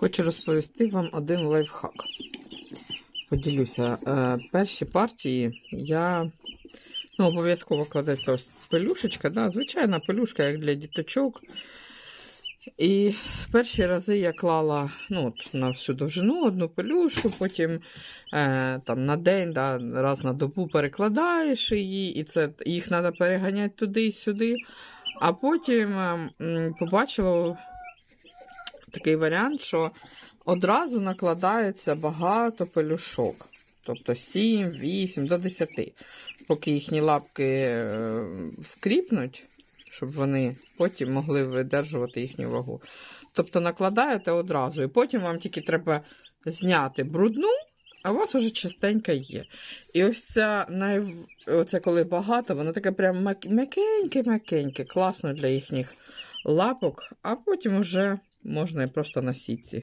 Хочу розповісти вам один лайфхак. Поділюся. Е, перші партії я ну, обов'язково кладеться ось пелюшечка, да, звичайна пелюшка, як для діточок. І перші рази я клала ну, от, на всю довжину одну пелюшку, потім е, там, на день, да, раз на добу перекладаєш її, і це, їх треба переганяти туди і сюди. А потім е, побачила такий варіант, що одразу накладається багато пелюшок. Тобто 7, 8 до 10. Поки їхні лапки е, скріпнуть, щоб вони потім могли видержувати їхню вагу. Тобто накладаєте одразу, і потім вам тільки треба зняти брудну, а у вас уже чистенька є. І ось ця най... оце коли багато, воно таке прям м'якеньке-м'якеньке, класно для їхніх лапок, а потім вже можна і просто на сітці